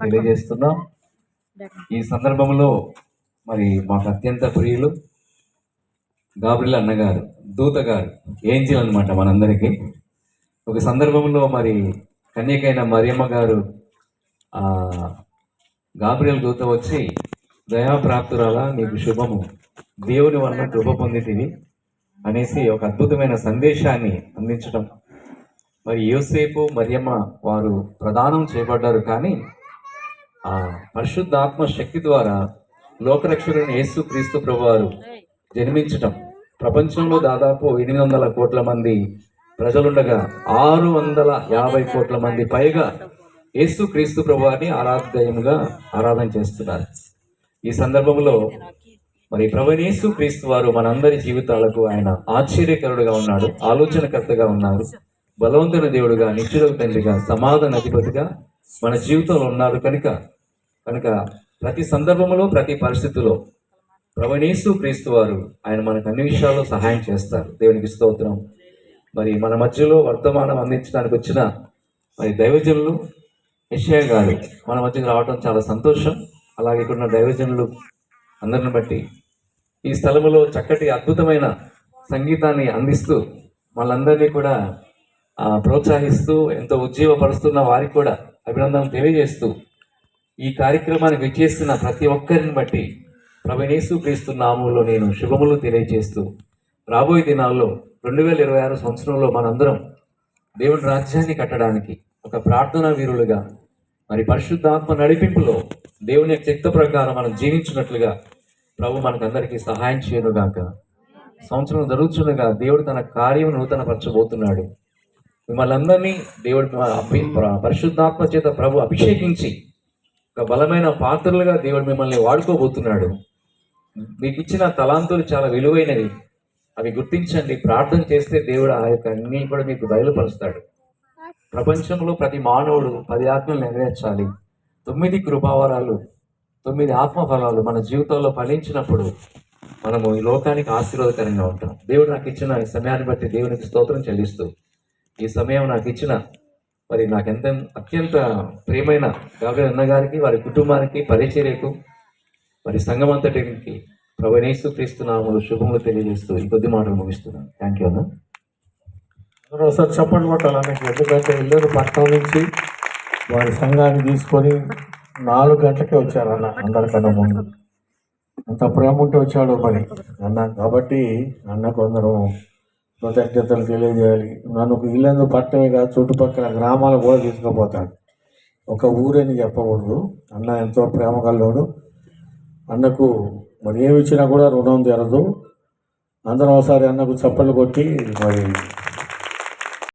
తెలియజేస్తున్నాం. ఈ సందర్భంలో మరి మాకు అత్యంత ప్రియులు గాబ్రిల్ అన్నగారు దూత గారు ఏంజిల్ అనమాట మనందరికీ. ఒక సందర్భంలో మరి కన్యకైన మరియమ్మ గారు ఆ, గాబ్రియల్ దూత వచ్చి దయాప్రాప్తురాలా నీకు శుభము. దేవుని వలన కృప పొందితివి అనేసి ఒక అద్భుతమైన సందేశాన్ని అందించడం మరి యోసేపు మరియమ్మ వారు ప్రదానం చేయబడ్డారు కానీ ఆ పరిశుద్ధాత్మ శక్తి ద్వారా లోకరక్షకుడైన యేసు క్రీస్తు ప్రభువారు జన్మించటం. ప్రపంచంలో దాదాపు ఎనిమిది వందల కోట్ల మంది ప్రజలుండగా ఆరు వందల యాభై కోట్ల మంది పైగా యేసు క్రీస్తు ప్రభువారిని ఆరాధ్యముగా ఆరాధన చేస్తున్నారు. ఈ సందర్భంలో మరి ప్రభునేసు క్రీస్తు వారు మనందరి జీవితాలకు ఆయన ఆశ్చర్యకరుడుగా ఉన్నాడు ఆలోచనకర్తగా ఉన్నారు బలవంతుని దేవుడుగా నిత్యుడు తండ్రిగా సమాధాన అధిపతిగా మన జీవితంలో ఉన్నారు కనుక కనుక ప్రతి సందర్భంలో ప్రతి పరిస్థితిలో ప్రవణేశు క్రీస్తు వారు ఆయన మనకు అన్ని విషయాల్లో సహాయం చేస్తారు. దేవునికి స్తోత్రం. మరి మన మధ్యలో వర్తమానం అందించడానికి వచ్చిన మరి దైవజనులు యెషయా గారు మన మధ్యకు రావడం చాలా సంతోషం. అలాగే ఇక్కడ ఉన్న దైవజనులు అందరిని బట్టి ఈ స్థలంలో చక్కటి అద్భుతమైన సంగీతాన్ని అందిస్తూ వాళ్ళందరినీ కూడా ప్రోత్సహిస్తూ ఎంతో ఉజ్జీవపరుస్తున్న వారికి కూడా అభినందనలు తెలియజేస్తూ ఈ కార్యక్రమానికి విచ్చేస్తున్న ప్రతి ఒక్కరిని బట్టి ప్రవీణేశు క్రీస్తు నామంలో నేను శుభములు తెలియజేస్తూ రాబోయే దినాల్లో రెండు వేల ఇరవై ఆరు సంవత్సరంలో మనందరం దేవుని రాజ్యాన్ని కట్టడానికి ఒక ప్రార్థనా వీరులుగా మరి పరిశుద్ధాత్మ నడిపింపులో దేవుని యొక్క చిత్త ప్రకారం మనం జీవించినట్లుగా ప్రభు మనకందరికీ సహాయం చేయనుగాక. సంవత్సరం జరుగుతుండగా దేవుడు తన కార్యం నూతనపరచబోతున్నాడు. మిమ్మల్ని అందరినీ దేవుడు పరిశుద్ధాత్మ చేత ప్రభు అభిషేకించి ఒక బలమైన పాత్రలుగా దేవుడు మిమ్మల్ని వాడుకోబోతున్నాడు. మీకు ఇచ్చిన తలాంతులు చాలా విలువైనవి. అవి గుర్తించండి ప్రార్థన చేస్తే దేవుడు ఆ యొక్క అన్ని కూడా మీకు బయలుపరుస్తాడు. ప్రపంచంలో ప్రతి మానవుడు పది ఆత్మలు నెరవేర్చాలి. తొమ్మిది కృపావరాలు తొమ్మిది ఆత్మఫలాలు మన జీవితంలో ఫలించినప్పుడు మనము ఈ లోకానికి ఆశీర్వాదకరంగా ఉంటాం. దేవుడు నాకు ఇచ్చిన ఈ సమయాన్ని బట్టి దేవునికి స్తోత్రం చెల్లిస్తూ ఈ సమయం నాకు ఇచ్చిన మరి నాకు ఎంత అత్యంత ప్రియమైన గాబ్రియల్ అన్న గారికి వారి కుటుంబానికి పరిచర్యకు మరి సంఘం అంతటికి ప్రభునేస్తూ క్రీస్తు శుభములు తెలియజేస్తూ ఈ కొద్ది మాటలు ముగిస్తున్నాను. థ్యాంక్ యూ అన్న. ఒకసారి చెప్పండి కొట్టాలి అన్నకి ఎందుకంటే ఇల్లూరు పట్టణం నుంచి వారి సంఘాన్ని తీసుకొని నాలుగు గంటలకే వచ్చారు అన్న అందరికన్నా ముందు. అంత ప్రేమ ఉంటే వచ్చాడు మరి అన్న. కాబట్టి అన్నకు అందరం కృతజ్ఞతలు తెలియజేయాలి. నన్ను ఇల్లందు పట్టమే కాదు చుట్టుపక్కల గ్రామాలకు కూడా తీసుకుపోతాడు ఒక ఊరని చెప్పకూడదు. అన్న ఎంతో ప్రేమ కల్లోడు అన్నకు మరి ఏమి ఇచ్చినా కూడా రుణం తీరదు అందరం ఒకసారి అన్నకు చప్పట్లు కొట్టి మరి